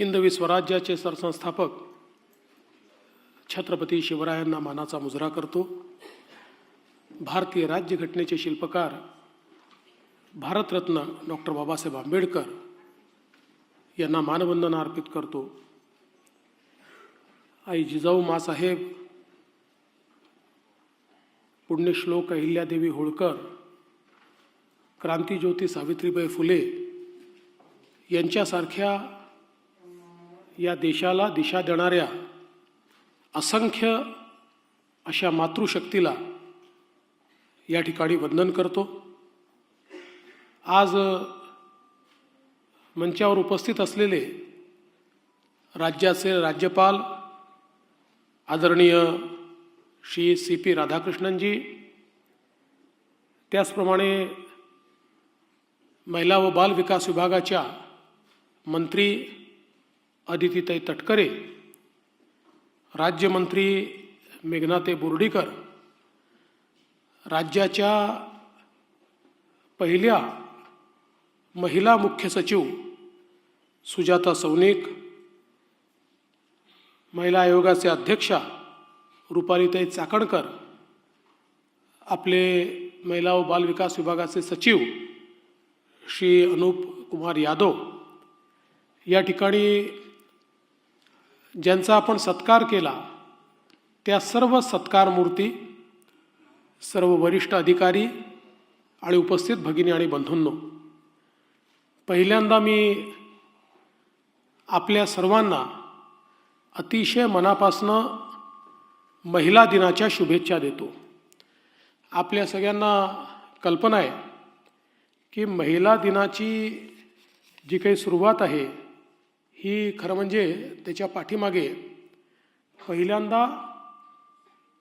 हिंदवी स्वराज्याचे सरसंस्थापक छत्रपती शिवरायांना मानाचा मुजरा करतो. भारतीय राज्यघटनेचे शिल्पकार भारतरत्न डॉक्टर बाबासाहेब आंबेडकर यांना मानवंदना अर्पित करतो. आई जिजाऊ मासाहेब पुण्यश्लोक अहिल्यादेवी होळकर क्रांतीज्योती सावित्रीबाई फुले यांच्यासारख्या या देशाला दिशा देणाऱ्या असंख्य अशा मातृशक्तीला या ठिकाणी वंदन करतो. आज मंचावर उपस्थित असलेले राज्याचे राज्यपाल आदरणीय श्री सी पी राधाकृष्णनजी त्याचप्रमाणे महिला व बाल विकास विभागाच्या मंत्री अदितीताई तटकरे राज्यमंत्री मेघनाते बोर्डीकर राज्याच्या पहिल्या महिला मुख्य सचिव सुजाता सौनिक महिला आयोगाचे अध्यक्षा रुपालीताई चाकणकर आपले महिला व बाल विकास विभागाचे सचिव श्री अनुप कुमार यादव. या ठिकाणी ज्यांचा आपण सत्कार केला त्या सर्व सत्कार मूर्ती सर्व वरिष्ठ अधिकारी आणि उपस्थित भगिनी आणि बंधूंनो पहिल्यांदा मी आपल्या सर्वांना अतिशय मनापासनं महिला दिनाच्या शुभेच्छा देतो. आपल्या सगळ्यांना कल्पना आहे की महिला दिनाची जी काही सुरुवात आहे ही खरं म्हणजे त्याच्या पाठीमागे पहिल्यांदा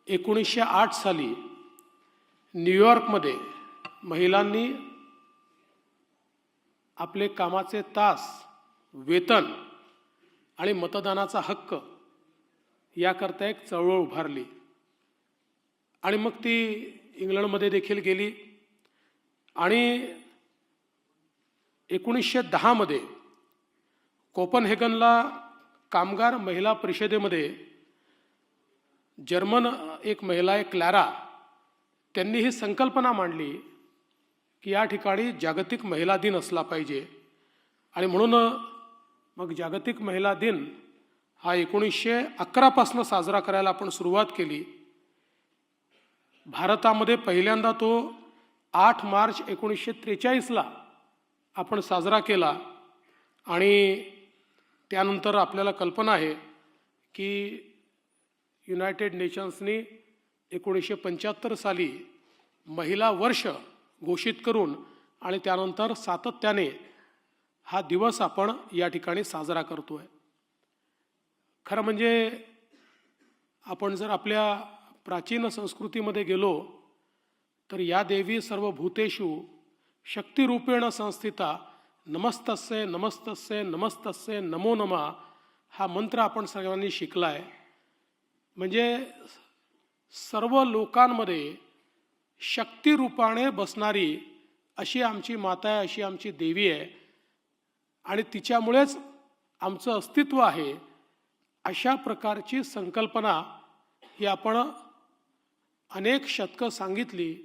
एकोणीसशे आठ साली न्यूयॉर्कमध्ये महिलांनी आपले कामाचे तास वेतन आणि मतदानाचा हक्क याकरता एक चळवळ उभारली. आणि मग ती इंग्लंडमध्ये देखील गेली. आणि एकोणीसशे दहामध्ये कोपनहेगनला कामगार महिला परिषदेमध्ये जर्मन एक महिला आहे क्लॅरा त्यांनी ही संकल्पना मांडली की या ठिकाणी जागतिक महिला दिन असला पाहिजे. आणि म्हणून मग जागतिक महिला दिन हा एकोणीसशे अकरापासून साजरा करायला आपण सुरुवात केली. भारतामध्ये पहिल्यांदा तो आठ मार्च एकोणीसशे त्रेचाळीसला आपण साजरा केला. आणि त्यानंतर आपल्याला कल्पना आहे की युनायटेड नेशन्सनी एकोणीसशे पंच्याहत्तर साली महिला वर्ष घोषित करून आणि त्यानंतर सातत्याने हा दिवस आपण या ठिकाणी साजरा करतो आहे खरं म्हणजे आपण जर आपल्या प्राचीन संस्कृतीमध्ये गेलो तर या देवी सर्व भूतेषु शक्तिरूपेण संस्थिता नमस्तस्य नमस्तस्य नमस्तस्य नमो नमा हा मंत्र आपण सगळ्यांनी शिकला आहे म्हणजे सर्व लोकांमध्ये शक्तिरूपाने बसणारी अशी आमची माता आहे अशी आमची देवी आहे. आणि तिच्यामुळेच आमचं अस्तित्व आहे. अशा प्रकारची संकल्पना ही आपण अनेक शतकं सांगितली.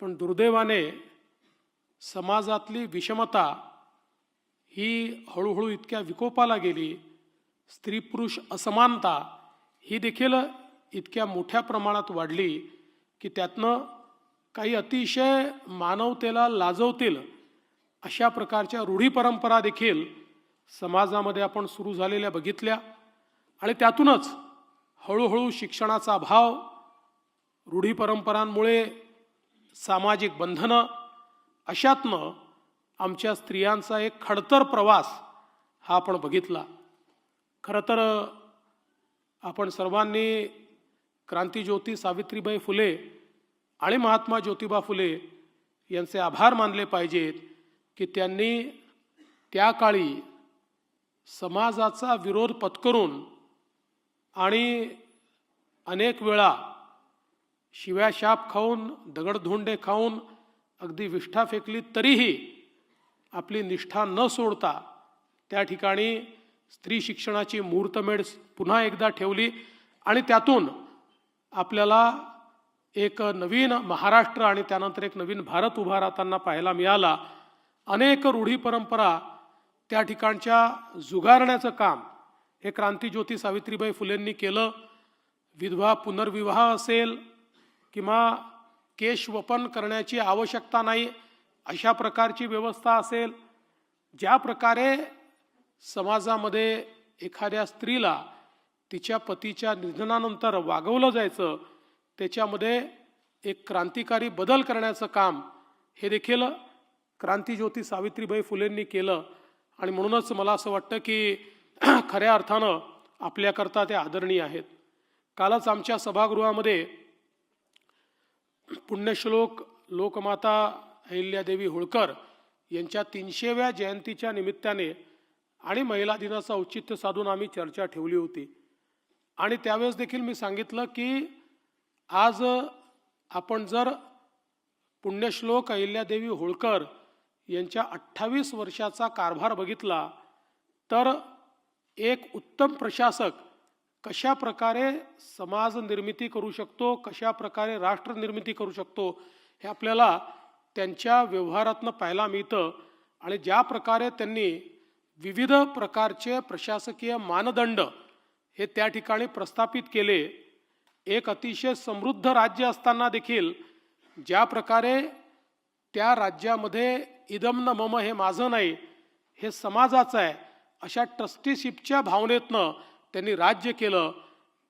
पण दुर्दैवाने समाजातली विषमता ही हळूहळू इतक्या विकोपाला गेली स्त्री पुरुष असमानता ही देखील इतक्या मोठ्या प्रमाणात वाढली की त्यातनं काही अतिशय मानवतेला लाजवतील अशा प्रकारच्या रूढी परंपरा देखील समाजामध्ये आपण सुरू झालेल्या बघितल्या आणि त्यातूनच हळूहळू शिक्षणाचा अभाव रूढी परंपरांमुळे सामाजिक बंधनं अशातनं आमच्या स्त्रियांचा एक खडतर प्रवास हा आपण बघितला. खरं तर आपण सर्वांनी क्रांतीज्योती सावित्रीबाई फुले आणि महात्मा ज्योतिबा फुले यांचे आभार मानले पाहिजेत की त्यांनी त्या काळी समाजाचा विरोध पत्करून आणि अनेक वेळा शिव्याशाप खाऊन दगडधोंडे खाऊन अगदी विष्ठा फेकली तरीही आपली निष्ठा न सोडता त्या ठिकाणी स्त्री शिक्षणाची मुहूर्तमेढ पुन्हा एकदा ठेवली आणि त्यातून आपल्याला एक नवीन महाराष्ट्र आणि त्यानंतर एक नवीन भारत उभा राहताना पाहायला मिळाला. अनेक रूढी परंपरा त्या ठिकाणच्या जुगारण्याचं काम हे क्रांतीज्योती सावित्रीबाई फुलेंनी केलं. विधवा पुनर्विवाह असेल किंवा केशवपन करण्याची आवश्यकता नाही अशा प्रकारची व्यवस्था असेल ज्या प्रकारे समाजामध्ये एखाद्या स्त्रीला तिच्या पतीच्या निधनानंतर वागवलं जायचं त्याच्यामध्ये एक क्रांतिकारी बदल करण्याचं काम हे देखील क्रांतीज्योती सावित्रीबाई फुलेंनी केलं. आणि म्हणूनच मला असं वाटतं की खऱ्या अर्थानं आपल्याकरता ते आदरणीय आहेत. कालच आमच्या सभागृहामध्ये पुण्यश्लोक लोकमाता अहिल्यादेवी होळकर यांच्या तीनशेव्या जयंतीच्या निमित्ताने आणि महिला दिनाचं औचित्य साधून आम्ही चर्चा ठेवली होती. आणि त्यावेळेस देखील मी सांगितलं की आज आपण जर पुण्यश्लोक अहिल्यादेवी होळकर यांच्या अठ्ठावीस वर्षाचा कारभार बघितला तर एक उत्तम प्रशासक कशा प्रकारे समाज निर्मिती करू शकतो कशा प्रकारे राष्ट्र निर्मिती करू शकतो हे आपल्याला त्यांच्या व्यवहारातनं पाहायला मिळतं. आणि ज्या प्रकारे त्यांनी विविध प्रकारचे प्रशासकीय मानदंड हे त्या ठिकाणी प्रस्थापित केले एक अतिशय समृद्ध राज्य असताना देखील ज्या प्रकारे त्या राज्यामध्ये इदम न मम हे माझं नाही हे समाजाचं आहे अशा ट्रस्टीशिपच्या भावनेतनं त्यांनी राज्य केलं.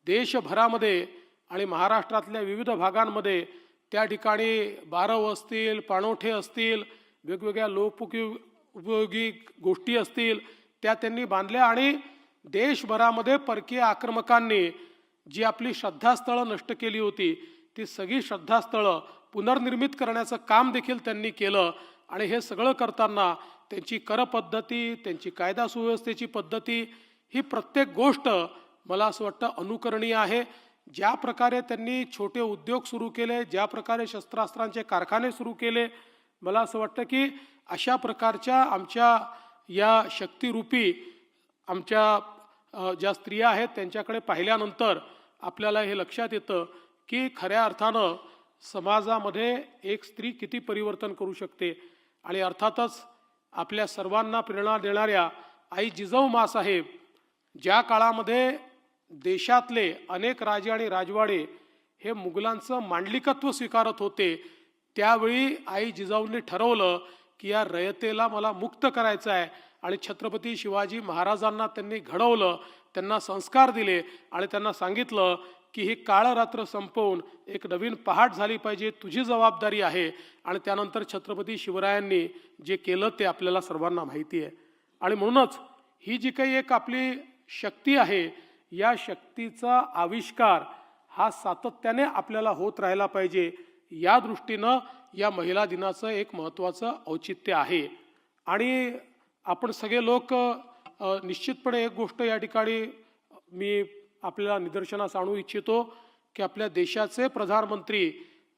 देशभरामध्ये आणि महाराष्ट्रातल्या विविध भागांमध्ये त्या ठिकाणी बारव असतील पाणोठे असतील वेगवेगळ्या लोकउपयोगी उपयोगी गोष्टी असतील त्या त्यांनी बांधल्या आणि देशभरामध्ये परकीय आक्रमकांनी जी आपली श्रद्धास्थळं नष्ट केली होती ती सगळी श्रद्धास्थळं पुनर्निर्मित करण्याचं काम देखील त्यांनी केलं. आणि हे सगळं करताना त्यांची करपद्धती त्यांची कायदा सुव्यवस्थेची पद्धती ही प्रत्येक गोष्ट मला असं वाटतं अनुकरणीय आहे. ज्या प्रकारे त्यांनी छोटे उद्योग सुरू केले ज्या प्रकारे शस्त्रास्त्रांचे कारखाने सुरू केले मला असं वाटतं की अशा प्रकारच्या आमच्या या शक्तिरूपी आमच्या ज्या स्त्रिया आहेत त्यांच्याकडे पाहिल्यानंतर आपल्याला हे लक्षात येतं की खऱ्या अर्थानं समाजामध्ये एक स्त्री किती परिवर्तन करू शकते. आणि अर्थातच आपल्या सर्वांना प्रेरणा देणाऱ्या आई जिजाऊ मासाहेब ज्या काळामध्ये देशातले अनेक राजे आणि राजवाडे हे मुघलांचं मांडलिकत्व स्वीकारत होते. त्यावेळी आई जिजाऊंनी ठरवलं की या रयतेला मला मुक्त करायचं आहे आणि छत्रपती शिवाजी महाराजांना त्यांनी घडवलं त्यांना संस्कार दिले आणि त्यांना सांगितलं की ही काळरात्र संपवून एक नवीन पहाट झाली पाहिजे तुझी जबाबदारी आहे. आणि त्यानंतर छत्रपती शिवरायांनी जे केलं ते आपल्याला सर्वांना माहिती आहे. आणि म्हणूनच ही जी काही एक आपली शक्ती आहे या शक्तीचा आविष्कार हा सातत्याने आपल्याला होत राहिला पाहिजे. या दृष्टीनं या महिला दिनाचं एक महत्त्वाचं औचित्य आहे. आणि आपण सगळे लोक निश्चितपणे एक गोष्ट या ठिकाणी मी आपल्याला निदर्शनास आणू इच्छितो की आपल्या देशाचे प्रधानमंत्री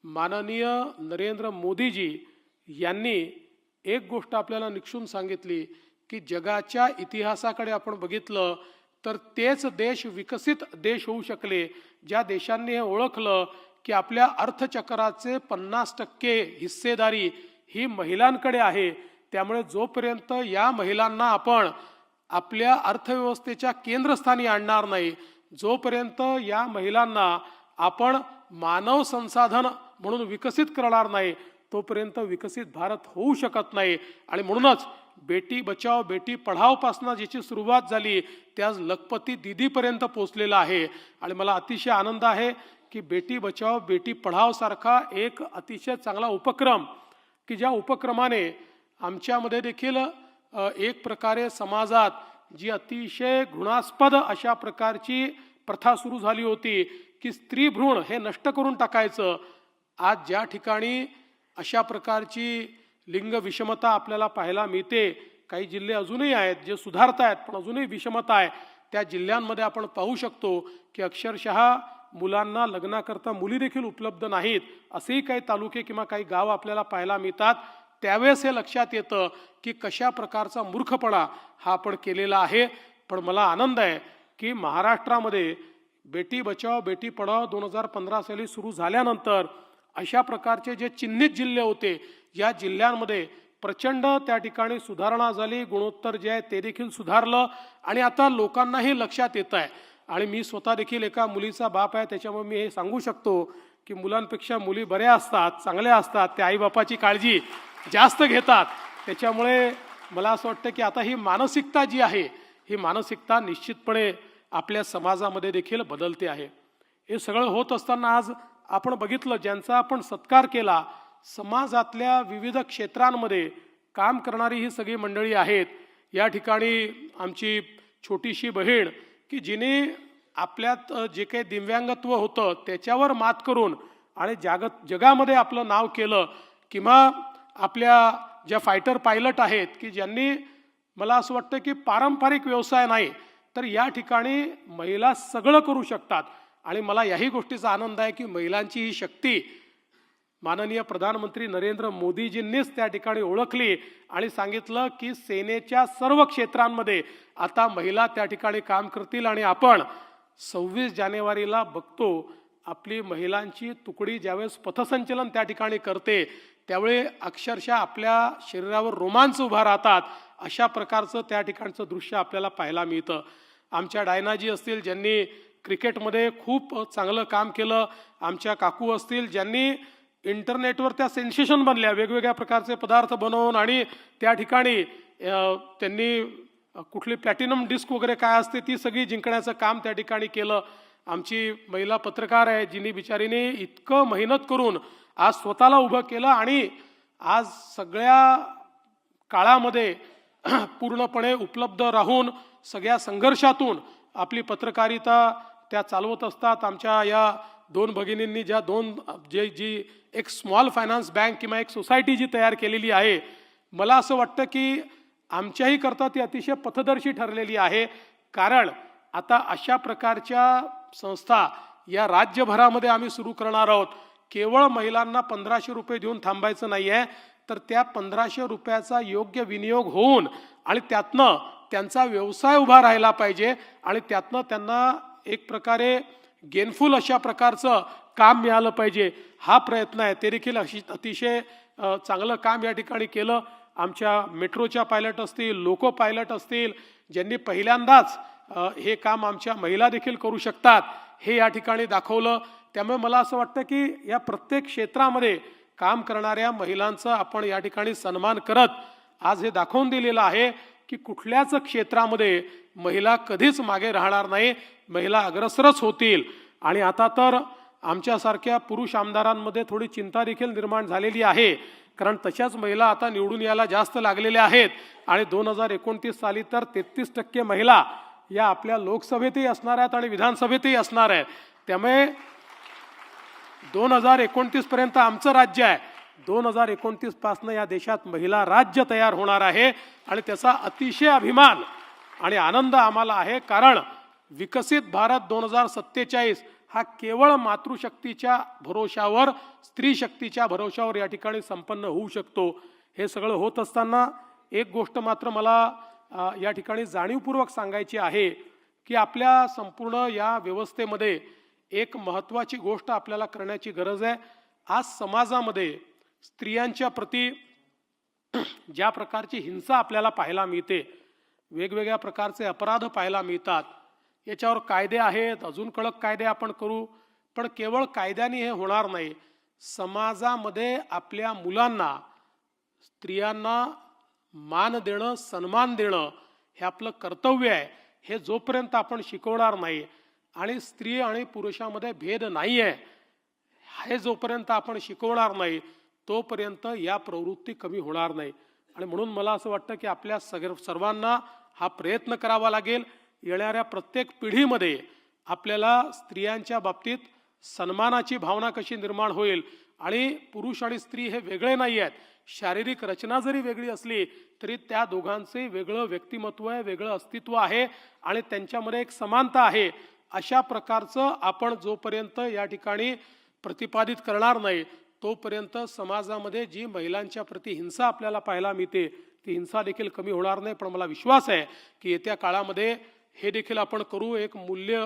माननीय नरेंद्र मोदीजी यांनी एक गोष्ट आपल्याला निक्षून सांगितली की जगाच्या इतिहासाकडे आपण बघितलं तर तेच देश विकसित देश होऊ शकले. ज्या देशांनी हे ओळखलं की आपल्या अर्थचक्राचे पन्नास टक्के हिस्सेदारी ही महिलांकडे आहे त्यामुळे जोपर्यंत या महिलांना आपण आपल्या अर्थव्यवस्थेच्या केंद्रस्थानी आणणार नाही जोपर्यंत या महिलांना आपण मानव संसाधन म्हणून विकसित करणार नाही तोपर्यंत विकसित भारत होऊ शकत नाही. आणि म्हणूनच बेटी बचाव बेटी पढावपासनं ज्याची सुरुवात झाली ते आज लखपती दिदीपर्यंत पोचलेलं आहे. आणि मला अतिशय आनंद आहे की बेटी बचाव बेटी पढावसारखा एक अतिशय चांगला उपक्रम की ज्या उपक्रमाने आमच्यामध्ये देखील एक प्रकारे समाजात जी अतिशय घृणास्पद अशा प्रकारची प्रथा सुरू झाली होती की स्त्री भ्रूण हे नष्ट करून टाकायचं. आज ज्या ठिकाणी अशा प्रकारची लिंग विषमता आपल्याला पाहायला मिळते. काही जिल्हे अजूनही आहेत जे सुधारत आहेत पण अजूनही विषमता आहे. त्या जिल्ह्यांमध्ये आपण पाहू शकतो की अक्षरशः मुलांना लग्नाकरता मुली देखील उपलब्ध नाहीत. असेही काही तालुके किंवा काही गाव आपल्याला पाहायला मिळतात. त्यावेळेस हे लक्षात येतं की कशा प्रकारचा मूर्खपणा हा आपण केलेला आहे. पण मला आनंद आहे की महाराष्ट्रामध्ये बेटी बचाव बेटी पढाव दोन हजार पंधरा साली सुरू झाल्यानंतर अशा प्रकारचे जे चिन्हित जिल्हे होते या जिल्ह्यांमध्ये प्रचंड त्या ठिकाणी सुधारणा झाली गुणोत्तर जे आहे ते देखील सुधारलं आणि आता लोकांनाही लक्षात येत आहे. आणि मी स्वतः देखील एका मुलीचा बाप आहे त्याच्यामुळे मी हे सांगू शकतो की मुलांपेक्षा मुली बऱ्या असतात चांगल्या असतात त्या आईबापाची काळजी जास्त घेतात. त्याच्यामुळे मला असं वाटतं की आता ही मानसिकता जी आहे ही मानसिकता निश्चितपणे आपल्या समाजामध्ये देखील बदलते आहे. हे सगळं होत असताना आज आपण बघितलं ज्यांचा आपण सत्कार केला समाजातल्या विविध क्षेत्रांमध्ये काम करणारी ही सगळी मंडळी आहेत. या ठिकाणी आमची छोटीशी बहीण की जिने आपल्यात जे काही दिव्यांगत्व होतं त्याच्यावर मात करून आणि जागत जगामध्ये आपलं नाव केलं किंवा आपल्या ज्या फायटर पायलट आहेत की ज्यांनी मला असं वाटतं की पारंपरिक व्यवसाय नाही तर या ठिकाणी महिला सगळं करू शकतात. आणि मला याही गोष्टीचा आनंद आहे की महिलांची ही शक्ती माननीय प्रधानमंत्री नरेंद्र मोदीजींनीच त्या ठिकाणी ओळखली आणि सांगितलं की सेनेच्या सर्व क्षेत्रांमध्ये आता महिला त्या ठिकाणी काम करतील आणि आपण सव्वीस जानेवारीला बघतो आपली महिलांची तुकडी ज्यावेळेस पथसंचलन त्या ठिकाणी करते त्यावेळी अक्षरशः आपल्या शरीरावर रोमांच उभा राहतात अशा प्रकारचं त्या ठिकाणचं दृश्य आपल्याला पाहायला मिळतं. आमच्या डायनाजी असतील ज्यांनी क्रिकेटमध्ये खूप चांगलं काम केलं आमच्या काकू असतील ज्यांनी इंटरनेटवर त्या सेन्सेशन बनल्या वेगवेगळ्या प्रकारचे पदार्थ बनवून आणि त्या ठिकाणी त्यांनी कुठली प्लॅटिनम डिस्क वगैरे काय असते ती सगळी जिंकण्याचं काम त्या ठिकाणी केलं. आमची महिला पत्रकार आहे जिनी बिचारीने इतकं मेहनत करून आज स्वतःला उभं केलं आणि आज सगळ्या काळामध्ये पूर्णपणे उपलब्ध राहून सगळ्या संघर्षातून आपली पत्रकारिता त्या चालवत असतात. आमच्या या दोन भगिनींनी ज्या दोन जे जी एक स्मॉल फायनान्स बँक किंवा एक सोसायटी जी तयार केलेली आहे मला असं वाटतं की आमच्याही करता ती अतिशय पथदर्शी ठरलेली आहे. कारण आता अशा प्रकारच्या संस्था या राज्यभरामध्ये आम्ही सुरू करणार आहोत. केवळ महिलांना पंधराशे रुपये देऊन थांबायचं नाही आहे तर त्या पंधराशे रुपयाचा योग्य विनियोग होऊन आणि त्यातनं त्यांचा व्यवसाय उभा राहिला पाहिजे आणि त्यातनं त्यांना एक प्रकारे गेनफुल अशा प्रकारचं काम मिळालं पाहिजे. हा प्रयत्न आहे. ते देखील अशी अतिशय चांगलं काम या ठिकाणी केलं. आमच्या मेट्रोच्या पायलट असतील लोको पायलट असतील ज्यांनी पहिल्यांदाच हे काम आमच्या महिला देखील करू शकतात हे या ठिकाणी दाखवलं. त्यामुळे मला असं वाटतं की या प्रत्येक क्षेत्रामध्ये काम करणाऱ्या महिलांचा आपण या ठिकाणी सन्मान करत आज हे दाखवून दिलेलं आहे की कुठल्याच क्षेत्रामध्ये महिला कधीच मागे राहणार नाही महिला अग्रसरच होतील. आणि आता तर आमच्यासारख्या पुरुष आमदारांमध्ये थोडी चिंता देखील निर्माण झालेली आहे. कारण तशाच महिला आता निवडून यायला जास्त लागलेल्या आहेत. आणि दोन हजार एकोणतीस साली तर तेहतीस टक्के महिला या आपल्या लोकसभेतही असणार आहेत आणि विधानसभेतही असणार आहेत. त्यामुळे दोन हजार एकोणतीसपर्यंत आमचं राज्य आहे. दोन हजार एकोणतीसपासनं या देशात महिला राज्य तयार होणार आहे. आणि त्याचा अतिशय अभिमान आणि आनंद आम्हाला आहे कारण विकसित भारत दोन हजार सत्तेचाळीस हा केवळ मातृशक्तीच्या भरोशावर स्त्री शक्तीच्या भरोशावर या ठिकाणी संपन्न होऊ शकतो. हे सगळं होत असताना एक गोष्ट मात्र मला या ठिकाणी जाणीवपूर्वक सांगायची आहे की आपल्या संपूर्ण या व्यवस्थेमध्ये एक महत्त्वाची गोष्ट आपल्याला करण्याची गरज आहे. आज समाजामध्ये स्त्रियांच्या प्रती ज्या प्रकारची हिंसा आपल्याला पाहायला मिळते वेगवेगळ्या प्रकारचे अपराध पाहायला मिळतात. याच्यावर कायदे आहेत अजून कडक कायदे आपण करू पण केवळ कायद्याने हे होणार नाही. समाजामध्ये आपल्या मुलांना स्त्रियांना मान देणं सन्मान देणं हे आपलं कर्तव्य आहे. हे जोपर्यंत आपण शिकवणार नाही आणि स्त्री आणि पुरुषामध्ये भेद नाही आहे हे जोपर्यंत आपण शिकवणार नाही तोपर्यंत या प्रवृत्ती कमी होणार नाही. आणि म्हणून मला असं वाटतं की आपल्या सग सर्वांना हा प्रयत्न करावा लागेल. येणाऱ्या प्रत्येक पिढीमध्ये आपल्याला स्त्रियांच्या बाबतीत सन्मानाची भावना कशी निर्माण होईल आणि पुरुष आणि स्त्री हे वेगळे नाही आहेत. शारीरिक रचना जरी वेगळी असली तरी त्या दोघांचे वेगळं व्यक्तिमत्व आहे वेगळं अस्तित्व आहे आणि त्यांच्यामध्ये एक समानता आहे. अशा प्रकारचं आपण जोपर्यंत या ठिकाणी प्रतिपादित करणार नाही तोपर्यंत समाजामध्ये जी महिलांच्या प्रति हिंसा आपल्याला पाहायला मिळते ती हिंसा देखील कमी होणार नाही पण मला विश्वास आहे की येत्या काळामध्ये हे देखील आपण करू. एक मूल्य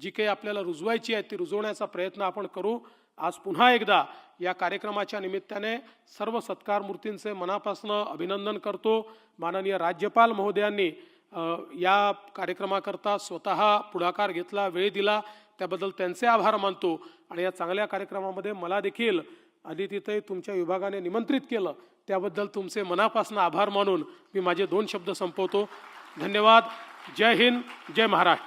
जी काही आपल्याला रुजवायची आहे ती रुजवण्याचा प्रयत्न आपण करू. आज पुन्हा एकदा या कार्यक्रमाच्या निमित्ताने सर्व सत्कार मूर्तींचे मनापासून अभिनंदन करतो. माननीय राज्यपाल महोदयांनी या कार्यक्रमाकरता स्वतः पुढाकार घेतला वेळ दिला. त्याबद्दल त्यांचे आभार मानतो. आणि या चांगल्या कार्यक्रमामध्ये मला देखील अदितीताई तुमच्या विभागाने निमंत्रित केलं. त्याबद्दल तुमचे मनापासून आभार मानून मी माझे दोन शब्द संपवतो. धन्यवाद. जय हिंद. जय महाराष्ट्र.